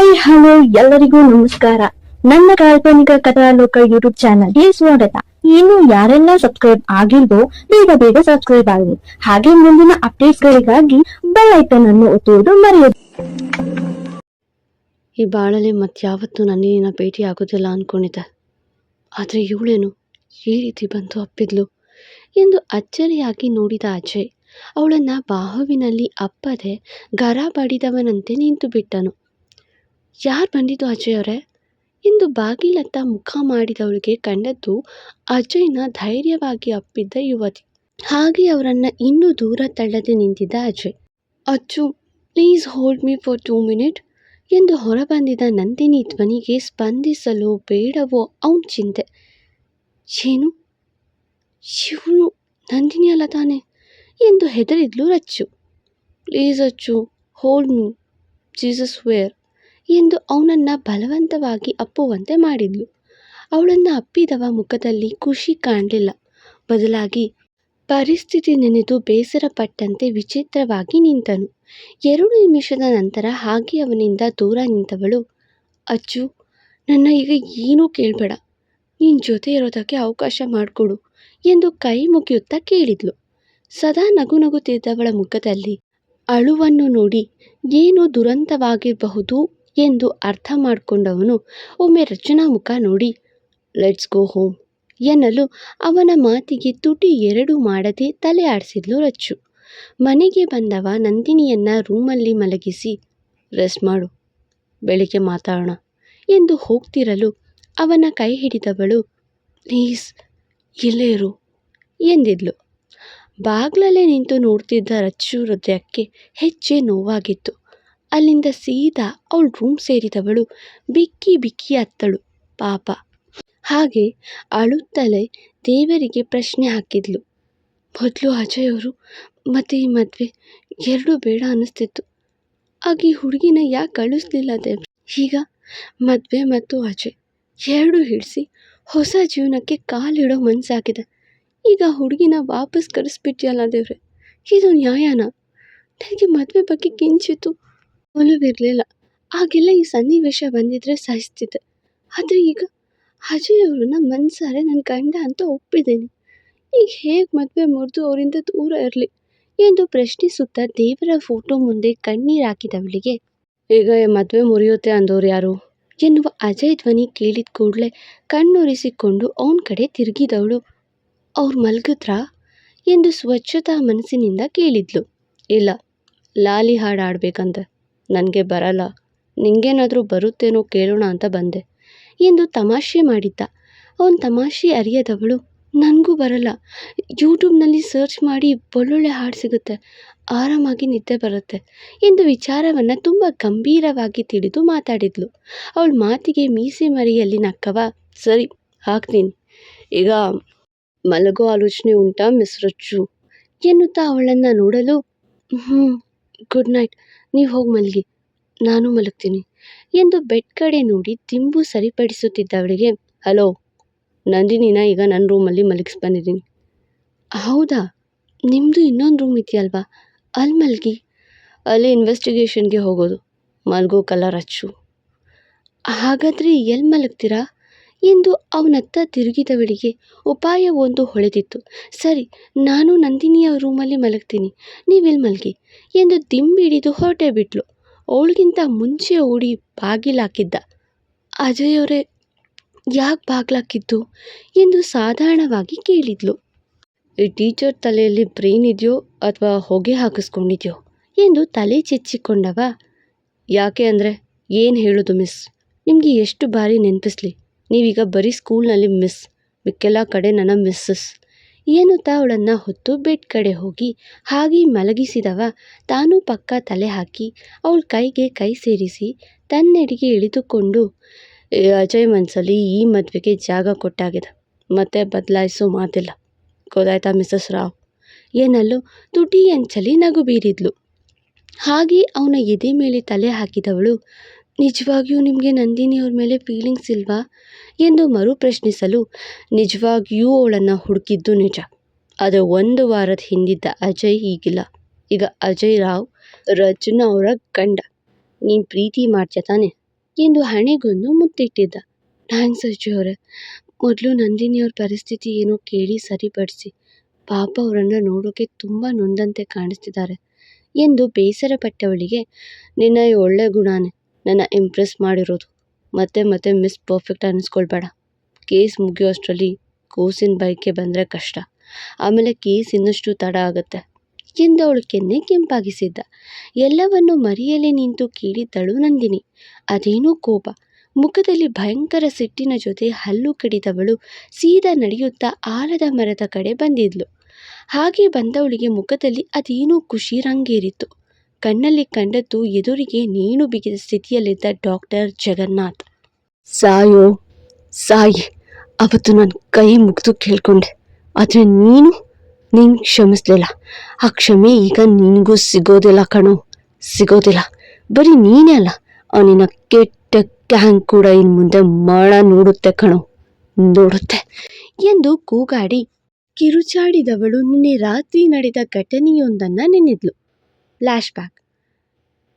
Hi hello ಎಲ್ಲರಿಗೂ ನಮಸ್ಕಾರ. ನನ್ನ ಕಾಲ್ಪನಿಕ ಕಥಾಲೋಕ ಯೂಟ್ಯೂಬ್ ಚಾನಲ್ಗೆ ಸ್ವಾಗತ. ಇನ್ನು ಯಾರೆಲ್ಲ ಸಬ್ಸ್ಕ್ರೈಬ್ ಆಗಿಲ್ವೋ, ಬೇಗ ಬೇಗ ಸಬ್ಸ್ಕ್ರೈಬ್ ಆಗಿ ಹಾಗೆ ಮುಂದಿನ ಅಪ್ಡೇಟ್ಸ್ ಗಳಿಗಾಗಿ ಬೆಲ್ ಐಕನ್ ಅನ್ನು ಒತ್ತುವುದು ಮರೆಯದು. ಈ ಬಾಳಲ್ಲಿ ಮತ್ಯಾವತ್ತೂ ನನ್ನಿನ ಭೇಟಿ ಆಗೋದಿಲ್ಲ ಅನ್ಕೊಂಡಿದ್ದೆ. ಆದರೆ ಇವಳೇನು ಈ ರೀತಿ ಬಂತು ಅಪ್ಪಿದ್ಲು ಎಂದು ಅಚ್ಚರಿಯಾಗಿ ನೋಡಿದ ಅಜಯ್. ಅವಳನ್ನ ಬಾಹುವಿನಲ್ಲಿ ಅಪ್ಪದೆ ಗರ ಬಡಿದವನಂತೆ ನಿಂತು ಬಿಟ್ಟನು ಯಾರು ಬಂದಿದ್ದು ಅಜಯ್ ಅವರೇ? ಎಂದು ಬಾಗಿಲತ್ತ ಮುಖ ಮಾಡಿದವಳಿಗೆ ಕಂಡದ್ದು ಅಜಯ್ನ ಧೈರ್ಯವಾಗಿ ಅಪ್ಪಿದ್ದ ಯುವತಿ. ಹಾಗೆ ಅವರನ್ನು ಇನ್ನೂ ದೂರ ತಳ್ಳದೆ ನಿಂತಿದ್ದ Ajay. Achchu please hold me for two minute ಎಂದು ಹೊರಬಂದಿದ್ದ ನಂದಿನಿ ಧ್ವನಿಗೆ ಸ್ಪಂದಿಸಲು ಬೇಡವೋ ಅವನ ಚಿಂತೆ. ಏನು? ಶಿವನು ನಂದಿನಿ ಅಲ್ಲ ತಾನೆ? ಎಂದು ಹೆದರಿದ್ಲು Rachchu. Please Achchu hold me Jesus where ಎಂದು ಅವನನ್ನು ಬಲವಂತವಾಗಿ ಅಪ್ಪುವಂತೆ ಮಾಡಿದ್ಲು. ಅವಳನ್ನು ಅಪ್ಪಿದವ ಮುಖದಲ್ಲಿ ಖುಷಿ ಕಾಣಲಿಲ್ಲ. ಬದಲಾಗಿ ಪರಿಸ್ಥಿತಿ ನೆನೆದು ಬೇಸರಪಟ್ಟಂತೆ ವಿಚಿತ್ರವಾಗಿ ನಿಂತನು. ಎರಡು ನಿಮಿಷದ ನಂತರ ಹಾಗೆ ಅವನಿಂದ ದೂರ ನಿಂತವಳು, ಅಚ್ಚು, ನನ್ನ ಈಗ ಏನೂ ಕೇಳಬೇಡ. ನಿನ್ನ ಜೊತೆ ಇರೋದಕ್ಕೆ ಅವಕಾಶ ಮಾಡಿಕೊಡು ಎಂದು ಕೈ ಮುಗಿಯುತ್ತಾ ಕೇಳಿದ್ಲು. ಸದಾ ನಗು ನಗುತ್ತಿದ್ದವಳ ಮುಖದಲ್ಲಿ ಅಳುವನ್ನು ನೋಡಿ ಏನು ದುರಂತವಾಗಿರಬಹುದು ಎಂದು ಅರ್ಥ ಮಾಡಿಕೊಂಡವನು. ಒಮ್ಮೆ ರಚನಾ ಮುಖ ನೋಡಿ ಲೆಟ್ಸ್ ಗೋ ಹೋಮ್ ಎನ್ನಲು ಅವನ ಮಾತಿಗೆ ತುಟಿ ಎರಡು ಮಾಡದೆ ತಲೆ ಆಡಿಸಿದ್ಲು ರಚ್ಚು. ಮನೆಗೆ ಬಂದವ ನಂದಿನಿಯನ್ನ ರೂಮಲ್ಲಿ ಮಲಗಿಸಿ ರೆಸ್ಟ್ ಮಾಡು, ಬೆಳಿಗ್ಗೆ ಮಾತಾಡೋಣ ಎಂದು ಹೋಗ್ತಿರಲು ಅವನ ಕೈ ಹಿಡಿದವಳು ಪ್ಲೀಸ್ ಇಲ್ಲೇ ಇರು ಎಂದಿದ್ಲು. ಬಾಗ್ಲಲ್ಲೇ ನಿಂತು ನೋಡ್ತಿದ್ದ ರಚ್ಚು ಹೃದಯಕ್ಕೆ ಹೆಚ್ಚೆ ನೋವಾಗಿತ್ತು. ಅಲ್ಲಿಂದ ಸೀದಾ ಅವಳ ರೂಮ್ ಸೇರಿದವಳು ಬಿಕ್ಕಿ ಬಿಕ್ಕಿ ಅತ್ತಳು. ಪಾಪ. ಹಾಗೆ ಅಳುತ್ತಲೇ ದೇವರಿಗೆ ಪ್ರಶ್ನೆ ಹಾಕಿದ್ಲು. ಮೊದಲು ಅಜಯ್ ಅವರು, ಮತ್ತು ಈ ಮದುವೆ? ಎರಡೂ ಬೇಡ ಅನ್ನಿಸ್ತಿತ್ತು. ಆಗ ಈ ಹುಡುಗಿನ ಯಾಕೆ ಕಳಿಸ್ಲಿಲ್ಲ ದೇವ್ರು? ಈಗ ಮದುವೆ ಮತ್ತು ಅಜಯ್ ಎರಡೂ ಹಿಡಿಸಿ ಹೊಸ ಜೀವನಕ್ಕೆ ಕಾಲಿಡೋ ಮನಸ್ಸಾಗಿದೆ ಈಗ ಹುಡುಗಿನ ವಾಪಸ್ ಕರೆಸ್ಬಿಟ್ಟಿಯಲ್ಲ ದೇವ್ರೆ? ಇದು ನ್ಯಾಯನಾ? ನನಗೆ ಮದುವೆ ಬಗ್ಗೆ ಕಿಂಚಿತ್ತು ಒಲವಿರಲಿಲ್ಲ ಆಗೆಲ್ಲ ಈ ಸನ್ನಿವೇಶ ಬಂದಿದ್ರೆ ಸಹಿಸ್ತಿದ್ದೆ. ಆದರೆ ಈಗ ಅಜಯ್ ಅವ್ರನ್ನ ಮನ್ಸಾರೆ ನನ್ನ ಗಂಡ ಅಂತ ಒಪ್ಪಿದ್ದೀನಿ. ಈಗ ಹೇಗೆ ಮದುವೆ ಮುರಿದು ಅವರಿಂದ ದೂರ ಇರಲಿ ಎಂದು ಪ್ರಶ್ನಿಸುತ್ತಾ ದೇವರ ಫೋಟೋ ಮುಂದೆ ಕಣ್ಣೀರು ಹಾಕಿದವಳಿಗೆ, ಈಗ ಮದುವೆ ಮುರಿಯುತ್ತೆ ಅಂದವ್ರು ಯಾರು? ಎನ್ನುವ ಅಜಯ್ ಧ್ವನಿ ಕೇಳಿದ ಕೂಡಲೇ ಕಣ್ಣುರಿಸಿಕೊಂಡು ಅವನ ಕಡೆ ತಿರುಗಿದವಳು. ಅವ್ರು ಮಲಗಿದ್ರಾ? ಎಂದು ಸ್ವಚ್ಛತಾ ಮನಸ್ಸಿನಿಂದ ಕೇಳಿದ್ಲು. ಇಲ್ಲ, ಲಾಲಿ ಹಾಡು ಆಡ್ಬೇಕಂತೆ ನನಗೆ ಬರಲ್ಲ. ನಿಂಗೇನಾದರೂ ಬರುತ್ತೇನೋ ಕೇಳೋಣ ಅಂತ ಬಂದೆ. ಎಂದು ತಮಾಷೆ ಮಾಡಿದ್ದ. ಅವನ ತಮಾಷೆ ಅರಿಯದವಳು. ನನಗೂ ಬರಲ್ಲ. ಯೂಟ್ಯೂಬ್ನಲ್ಲಿ ಸರ್ಚ್ ಮಾಡಿ ಒಳ್ಳೊಳ್ಳೆ ಹಾಡು ಸಿಗುತ್ತೆ. ಆರಾಮಾಗಿ ನಿದ್ದೆ ಬರುತ್ತೆ ಎಂದು ವಿಚಾರವನ್ನು ತುಂಬ ಗಂಭೀರವಾಗಿ ತಿಳಿದು ಮಾತಾಡಿದ್ಲು. ಅವಳ ಮಾತಿಗೆ ಮೀಸೆ ಮರಿಯಲ್ಲಿ, ನಕ್ಕವ, ಸರಿ, ಹಾಕ್ತೀನಿ. ಈಗ ಮಲಗೋ ಆಲೋಚನೆ ಉಂಟಾ, ಮಿಸ್ ರಚ್ಚು? ಎನ್ನುತ್ತಾ ಅವಳನ್ನು ನೋಡಲು ಹ್ಞೂ ಗುಡ್ ನೈಟ್. ನೀವು ಹೋಗಿ ಮಲಗಿ. ನಾನು ಮಲಗ್ತೀನಿ. ಎಂದು ಬೆಡ್ ಕಡೆ ನೋಡಿ ದಿಂಬು ಸರಿಪಡಿಸುತ್ತಿದ್ದವಳಿಗೆ ಹಲೋ, ನಂದಿನಿನ ಈಗ ನನ್ನ ರೂಮಲ್ಲಿ ಮಲಗಿಸಿ ಬಂದಿದ್ದೀನಿ. ಹೌದಾ? ನಿಮ್ಮದು ಇನ್ನೊಂದು ರೂಮ್ ಇದೆಯಲ್ವಾ? ಅಲ್ಲಿ ಮಲಗಿ. ಅಲ್ಲಿ ಇನ್ವೆಸ್ಟಿಗೇಷನ್ಗೆ ಹೋಗೋದು. ಮಲಗೋ ಕಲರ್ ಹಚ್ಚು ಹಾಗಾದರೆ ಎಲ್ಲಿ ಮಲಗ್ತೀರಾ? ಎಂದು ಅವನತ್ತ ತಿರುಗಿದವಳಿಗೆ ಉಪಾಯವೊಂದು ಹೊಳೆದಿತ್ತು. ಸರಿ, ನಾನು ನಂದಿನಿಯ ರೂಮಲ್ಲಿ ಮಲಗ್ತೀನಿ. ನೀವೆಲ್ಲಿ ಮಲಗಿ? ಎಂದು ದಿಂಬಿಡಿದು ಹೊರಟೆ ಬಿಟ್ಲು. ಅವಳಿಗಿಂತ ಮುಂಚೆ ಓಡಿ ಬಾಗಿಲಾಕಿದ್ದ. ಅಜಯ್ ಅವರೇ, ಯಾಕೆ ಬಾಗ್ಲಾಕಿದ್ದು? ಎಂದು ಸಾಧಾರಣವಾಗಿ ಕೇಳಿದ್ಲು. ಈ ಟೀಚರ್ ತಲೆಯಲ್ಲಿ ಬ್ರೈನ್ ಇದೆಯೋ ಅಥವಾ ಹೊಗೆ ಹಾಕಿಸ್ಕೊಂಡಿದ್ಯೋ? ಎಂದು ತಲೆ ಚೆಚ್ಚಿಕೊಂಡವ. ಯಾಕೆ ಅಂದರೆ ಏನು ಹೇಳೋದು ಮಿಸ್? ನಿಮಗೆ ಎಷ್ಟು ಬಾರಿ ನೆನಪಿಸ್ಲಿ. ನೀವೀಗ ಬರೀ ಸ್ಕೂಲ್ನಲ್ಲಿ ಮಿಸ್ ಮಿಕ್ಕೆಲ್ಲ ಕಡೆ ನನ್ನ ಮಿಸ್ಸಸ್. ತಾ ಅವಳನ್ನು ಹೊತ್ತು ಬೆಡ್ ಕಡೆ ಹೋಗಿ ಹಾಗೆ ಮಲಗಿಸಿದವ ತಾನು ಪಕ್ಕ ತಲೆ ಹಾಕಿ ಅವಳ ಕೈಗೆ ಕೈ ಸೇರಿಸಿ ತನ್ನೆಡೆಗೆ ಇಳಿದುಕೊಂಡು "ಏ, ಅಜಯ್ ಮನಸ್ಸಲ್ಲಿ ಈ ಮದುವೆಗೆ ಜಾಗ ಕೊಟ್ಟಾಗಿದೆ ಮತ್ತೆ ಬದಲಾಯಿಸೋ ಮಾತಿಲ್ಲ. ಗೊತ್ತಾಯ್ತಾ ಮಿಸ್ಸಸ್ ರಾವ್? ಏನಲ್ಲು ತುಟಿ ಅಂಚಲಿ ನಗು ಬೀರಿದ್ಲು. ಹಾಗೆ ಅವನ ಎದೆ ಮೇಲೆ ತಲೆ ಹಾಕಿದವಳು ನಿಜವಾಗಿಯೂ ನಿಮಗೆ ನಂದಿನಿ ಅವ್ರ ಮೇಲೆ ಫೀಲಿಂಗ್ಸ್ ಇಲ್ವಾ? ಎಂದು ಮರು ಪ್ರಶ್ನಿಸಲು, ನಿಜವಾಗಿಯೂ ಅವಳನ್ನು ಹುಡುಕಿದ್ದು ನಿಜ. ಆದರೆ ಒಂದು ವಾರದ ಹಿಂದಿದ್ದ ಅಜಯ್ ಈಗಿಲ್ಲ ಈಗ ಅಜಯ್ ರಾವ್ ರಚನಾ ಅವರ ಗಂಡ. ನೀನು ಪ್ರೀತಿ ಮಾಡ್ತೀಯ ತಾನೆ? ಎಂದು ಹಣೆಗೊಂದು ಮುತ್ತಿಟ್ಟಿದ್ದ. ಥ್ಯಾಂಕ್ಸ್ ಅಜಯ್ ಅವರೇ, ಮೊದಲು ನಂದಿನಿಯವ್ರ ಪರಿಸ್ಥಿತಿ ಏನೋ ಕೇಳಿ ಸರಿಪಡಿಸಿ. ಪಾಪ ಅವರನ್ನು ನೋಡೋಕೆ ತುಂಬ ನೊಂದಂತೆ ಕಾಣಿಸ್ತಿದ್ದಾರೆ. ಎಂದು ಬೇಸರಪಟ್ಟವಳಿಗೆ, ನಿನ್ನ ಒಳ್ಳೆ ಗುಣನೇ. ನನ್ನ ಇಂಪ್ರೆಸ್ ಮಾಡಿರೋದು. ಮತ್ತೆ ಮತ್ತೆ ಮಿಸ್ ಪರ್ಫೆಕ್ಟ್ ಅನ್ನಿಸ್ಕೊಳ್ಬೇಡ. ಕೇಸ್ ಮುಗಿಯೋಷ್ಟರಲ್ಲಿ ಕೂಸಿನ ಬೈಕೆ ಬಂದರೆ ಕಷ್ಟ. ಆಮೇಲೆ ಕೇಸ್ ಇನ್ನಷ್ಟು ತಡ ಆಗುತ್ತೆ. ಎಂದು ಅವಳು ಕೆನ್ನೆ ಕೆಂಪಾಗಿಸಿದ್ದ. ಎಲ್ಲವನ್ನು ಮರೆಯಲೇ ನಿಂತು ಕೇಳಿದ್ದಳು ನಂದಿನಿ. ಅದೇನೋ ಕೋಪ. ಮುಖದಲ್ಲಿ ಭಯಂಕರ ಸಿಟ್ಟಿನ ಜೊತೆ ಹಲ್ಲು ಕಡಿದವಳು ಸೀದಾ ನಡೆಯುತ್ತಾ ಆಲದ ಮರದ ಕಡೆ ಬಂದಿದ್ಲು. ಹಾಗೆ ಬಂದವಳಿಗೆ ಮುಖದಲ್ಲಿ ಅದೇನೋ ಖುಷಿ ರಂಗೇರಿತ್ತು. ಕಣ್ಣಲ್ಲಿ ಕಂಡದ್ದು ಎದುರಿಗೆ ನೇಣು ಬಿಗಿದ ಸ್ಥಿತಿಯಲ್ಲಿದ್ದ ಡಾಕ್ಟರ್ ಜಗನ್ನಾಥ್. ಸಾಯೋ ಸಾಯಿ ಅವತ್ತು ನಾನು ಕೈ ಮುಗಿದು ಕೇಳ್ಕೊಂಡೆ. ಆದರೆ ನೀನು? ನೀನು ಕ್ಷಮಿಸ್ಲಿಲ್ಲ. ಆ ಕ್ಷಮೆ ಈಗ ನಿನಗೂ ಸಿಗೋದಿಲ್ಲ ಕಣೋ. ಸಿಗೋದಿಲ್ಲ. ಬರೀ ನೀನೇ ಅಲ್ಲ ಅವನಿನ ಕೆಟ್ಟ ಕ್ಯಾಂಗ್ ಕೂಡ ಇನ್ನು ಮುಂದೆ ಮಳ ನೋಡುತ್ತೆ ಕಣೋ. ನೋಡುತ್ತೆ. ಎಂದು ಕೂಗಾಡಿ ಕಿರುಚಾಡಿದವಳು ನಿನ್ನೆ ರಾತ್ರಿ ನಡೆದ ಘಟನೆಯೊಂದನ್ನು ನೆನೆದ್ಲು. ಫ್ಲ್ಯಾಶ್ ಬ್ಯಾಕ್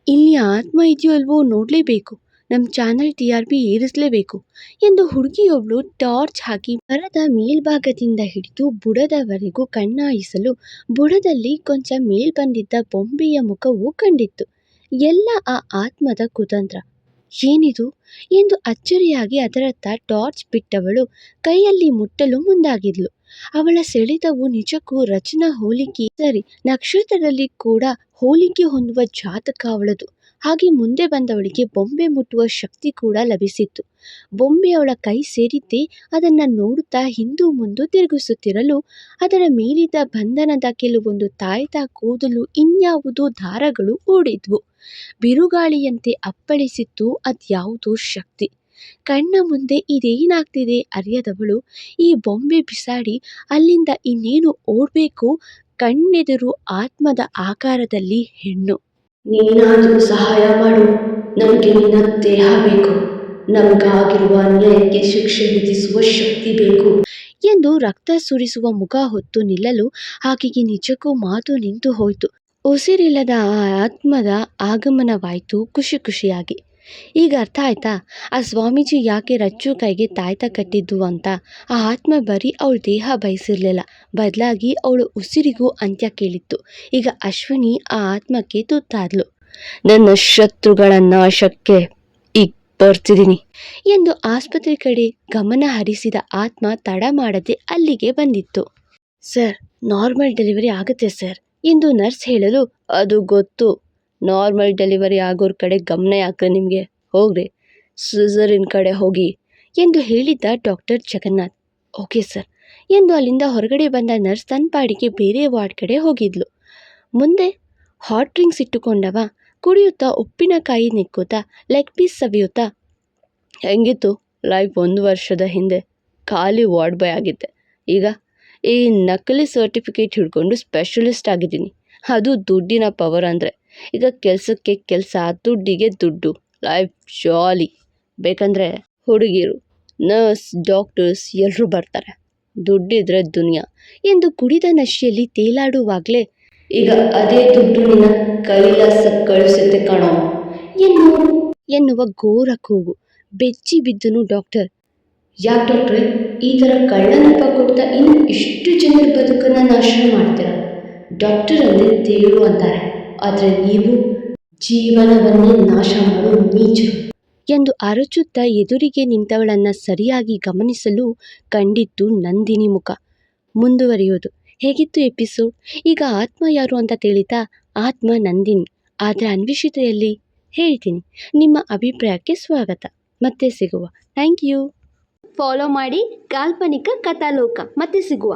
ಇಲ್ಲಿ ಆತ್ಮ ಇದೆಯೋ ಅಲ್ವೋ ನೋಡಲೇಬೇಕು. ನಮ್ಮ ಚಾನಲ್ ಟಿ ಆರ್ ಪಿ ಏರಿಸಲೇಬೇಕು ಎಂದು ಹುಡುಗಿಯೊಬ್ಳು ಟಾರ್ಚ್ ಹಾಕಿ ಮರದ ಮೇಲ್ಭಾಗದಿಂದ ಹಿಡಿದು ಬುಡದವರೆಗೂ ಕಣ್ಣಾಯಿಸಲು ಬುಡದಲ್ಲಿ ಕೊಂಚ ಮೇಲ್ ಬಂದಿದ್ದ ಬೊಂಬೆಯ ಮುಖವು ಕಂಡಿತ್ತು. ಎಲ್ಲ ಆ ಆತ್ಮದ ಕುತಂತ್ರ. ಏನಿದು? ಎಂದು ಅಚ್ಚರಿಯಾಗಿ ಅದರತ್ತ ಟಾರ್ಚ್ ಬಿಟ್ಟವಳು ಕೈಯಲ್ಲಿ ಮುಟ್ಟಲು ಮುಂದಾಗಿದ್ಲು. ಅವಳ ಸೆಳೆತವು ನಿಜಕ್ಕೂ ರಚನಾ ಹೋಲಿಕೆ. ಸರಿ, ನಕ್ಷತ್ರದಲ್ಲಿ ಕೂಡ ಹೋಲಿಕೆ ಹೊಂದುವ ಜಾತಕ ಅವಳದು. ಹಾಗೆ ಮುಂದೆ ಬಂದವಳಿಗೆ ಬೊಂಬೆ ಮುಟ್ಟುವ ಶಕ್ತಿ ಕೂಡ ಲಭಿಸಿತ್ತು. ಬೊಂಬೆ ಅವಳ ಕೈ ಸೇರಿದ್ದೇ ಅದನ್ನ ನೋಡುತ್ತಾ ಹಿಂದೂ ಮುಂದೂ ತಿರುಗಿಸುತ್ತಿರಲು, ಅದರ ಮೇಲಿದ್ದ ಬಂಧನದ ಕೆಲವೊಂದು ತಾಯ್ತ ಕೂದಲು ಇನ್ಯಾವುದೋ ದಾರಗಳು ಓಡಿದ್ವು ಬಿರುಗಾಳಿಯಂತೆ ಅಪ್ಪಳಿಸಿತ್ತು ಅದ್ಯಾವುದೋ ಶಕ್ತಿ. ಕಣ್ಣ ಮುಂದೆ ಇದೇನಾಗ್ತಿದೆ ಅರಿಯದವಳು. ಈ ಬೊಂಬೆ ಬಿಸಾಡಿ ಅಲ್ಲಿಂದ ಇನ್ನೇನು ಓಡಬೇಕು? ಕಣ್ಣೆದುರು ಆತ್ಮದ ಆಕಾರದಲ್ಲಿ ಹೆಣ್ಣು. ನೀನಾದರೂ ಸಹಾಯ ಮಾಡು. ನನಗೆ ನಿನ್ನ ದೇಹ ಬೇಕು. ನಮಗಾಗಿರುವ ಅನ್ಯಾಯಕ್ಕೆ ಶಿಕ್ಷೆ ವಿಧಿಸುವ ಶಕ್ತಿ ಬೇಕು. ಎಂದು ರಕ್ತ ಸುರಿಸುವ ಮುಖ ಹೊತ್ತು ನಿಲ್ಲಲು ಆಕೆಗೆ ನಿಜಕ್ಕೂ ಮಾತು ನಿಂತು ಹೋಯಿತು. ಉಸಿರಿಲ್ಲದ ಆ ಆತ್ಮದ ಆಗಮನವಾಯಿತು ಖುಷಿ ಖುಷಿಯಾಗಿ. ಈಗ ಅರ್ಥ ಆಯ್ತಾ? ಆ ಸ್ವಾಮೀಜಿ ಯಾಕೆ ರಚ್ಚು ಕೈಗೆ ತಾಯ್ತ ಕಟ್ಟಿದ್ದು ಅಂತ? ಆ ಆತ್ಮ ಬರೀ ಅವಳ ದೇಹ ಬಯಸಿರ್ಲಿಲ್ಲ. ಬದಲಾಗಿ ಅವಳು ಉಸಿರಿಗೂ ಅಂತ್ಯ ಕೇಳಿತ್ತು. ಈಗ ಅಶ್ವಿನಿ ಆ ಆತ್ಮಕ್ಕೆ ತುತ್ತಾದ್ಲು. ನನ್ನ ಶತ್ರುಗಳ ನಾಶಕ್ಕೆ ಈಗ ಬರ್ತಿದ್ದೀನಿ ಎಂದು ಆಸ್ಪತ್ರೆ ಕಡೆ ಗಮನ ಹರಿಸಿದ ಆತ್ಮ ತಡ ಮಾಡದೆ ಅಲ್ಲಿಗೆ ಬಂದಿತ್ತು. ಸರ್, ನಾರ್ಮಲ್ ಡೆಲಿವರಿ ಆಗುತ್ತೆ ಸರ್ ಎಂದು ನರ್ಸ್ ಹೇಳಲು ಅದು ಗೊತ್ತು. ನಾರ್ಮಲ್ ಡೆಲಿವರಿ ಆಗೋರ ಕಡೆ ಗಮನ ಯಾಕೆ ನಿಮಗೆ? ಹೋಗ್ರಿ ಸಿಸರಿನ್ ಕಡೆ ಹೋಗಿ ಎಂದು ಹೇಳಿದ್ದ ಡಾಕ್ಟರ್ ಜಗನ್ನಾಥ್. ಓಕೆ ಸರ್, ಎಂದು ಅಲ್ಲಿಂದ ಹೊರಗಡೆ ಬಂದ ನರ್ಸ್ ತನ್ನ ಪಾಡಿಗೆ ಬೇರೆ ವಾರ್ಡ್ ಕಡೆ ಹೋಗಿದ್ಲು. ಮುಂದೆ ಹಾಟ್ ಡ್ರಿಂಕ್ಸ್ ಇಟ್ಟುಕೊಂಡವ ಕುಡಿಯುತ್ತಾ ಉಪ್ಪಿನಕಾಯಿ ನೆಕ್ಕುತ್ತಾ ಲೆಗ್ ಪೀಸ್ ಸವಿಯುತ್ತಾ, ಹೆಂಗಿತ್ತು? ಲೈಫ್ ಒಂದು ವರ್ಷದ ಹಿಂದೆ ಖಾಲಿ ವಾರ್ಡ್ ಬಾಯ್ ಆಗಿದ್ದೆ. ಈಗ ಈ ನಕಲಿ ಸರ್ಟಿಫಿಕೇಟ್ ಹಿಡ್ಕೊಂಡು ಸ್ಪೆಷಲಿಸ್ಟ್ ಆಗಿದ್ದೀನಿ. ಅದು ದುಡ್ಡಿನ ಪವರ್ ಅಂದರೆ ಈಗ ಕೆಲಸಕ್ಕೆ ಕೆಲಸ, ದುಡ್ಡಿಗೆ ದುಡ್ಡು ಲೈಫ್ ಜಾಲಿ ಬೇಕಂದರೆ ಹುಡುಗಿರು ನರ್ಸ್ ಡಾಕ್ಟರ್ಸ್ ಎಲ್ಲರೂ ಬರ್ತಾರೆ. ದುಡ್ಡಿದ್ರೆ ದುನಿಯಾ. ಎಂದು ಕುಡಿದ ನಶೆಯಲ್ಲಿ ತೇಲಾಡುವಾಗಲೇ, ಈಗ ಅದೇ ದುಡ್ಡು ನಿನ್ನ ಕೈಲಾಸ ಕಳಿಸುತ್ತೆ ಕಣೋ ಎನ್ನು ಎನ್ನುವ ಘೋರ ಕೂಗು. ಬೆಚ್ಚಿ ಬಿದ್ದನು ಡಾಕ್ಟರ್ ಯಾಕೆ ಡಾಕ್ಟ್ರೆ ಈ ಥರ ಕಳ್ಳನಪ್ಪ ಕೊಡ್ತಾ ಇನ್ನು ಇಷ್ಟು ಜನರ ಬದುಕನ್ನು ನಾಶ ಮಾಡ್ತೀರ? ಡಾಕ್ಟರ್ ಅಂದರೆ ದೇವರು ಅಂತಾರೆ ಆದರೆ ನೀವು ಜೀವನವನ್ನೇ ನಾಶ ಮಾಡೋ ನೀಚರು. ಎಂದು ಅರಚುತ್ತಾ ಎದುರಿಗೆ ನಿಂತವಳನ್ನು ಸರಿಯಾಗಿ ಗಮನಿಸಲು ಕಂಡಿತ್ತು ನಂದಿನಿ ಮುಖ. ಮುಂದುವರಿಯೋದು ಹೇಗಿತ್ತು ಎಪಿಸೋಡ್? ಈಗ ಆತ್ಮ ಯಾರು ಅಂತ ತಿಳಿತಾ ಆತ್ಮ ನಂದಿನಿ. ಆದರೆ ಅನ್ವೇಷಿತೆಯಲ್ಲಿ ಹೇಳ್ತೀನಿ ನಿಮ್ಮ ಅಭಿಪ್ರಾಯಕ್ಕೆ ಸ್ವಾಗತ. ಮತ್ತೆ ಸಿಗುವ. Thank you. ಫಾಲೋ ಮಾಡಿ ಕಾಲ್ಪನಿಕ ಕಥಾಲೋಕ. ಮತ್ತೆ ಸಿಗುವ.